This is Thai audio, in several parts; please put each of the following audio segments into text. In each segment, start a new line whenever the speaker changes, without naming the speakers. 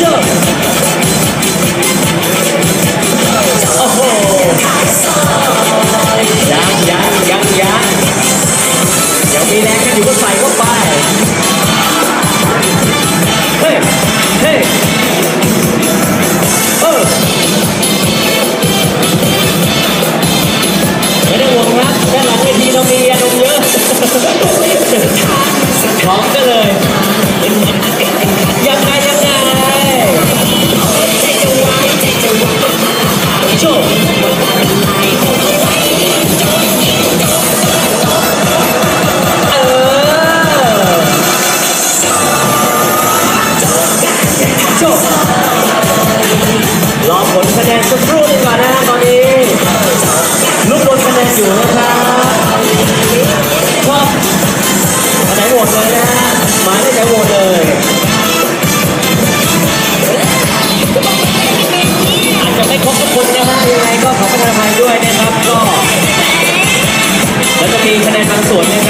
しょう。 โชรอผลคะแนนสักครู่ดีกว่านะตอนนี้ลุ้นบนคะแนนอยู่นะครับชอบคะแนนหวตเลยนะหมายเลขไหนโหวตเลยอาจจะไม่ครบทุกคนนะฮะยัไงก็ขอประทานภัยด้วยนะครับก็แล้วก็มีคะแนนบางส่วนนะครับ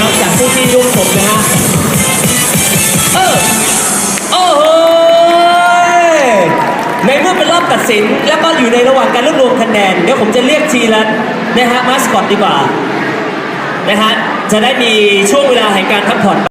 ตัดสิน แล้วก็อยู่ในระหว่างการรวบรวมคะแนนเดี๋ยวผมจะเรียกทีละนะฮะมาสคอตดีกว่านะฮะจะได้มีช่วงเวลาแห่งการพักผ่อน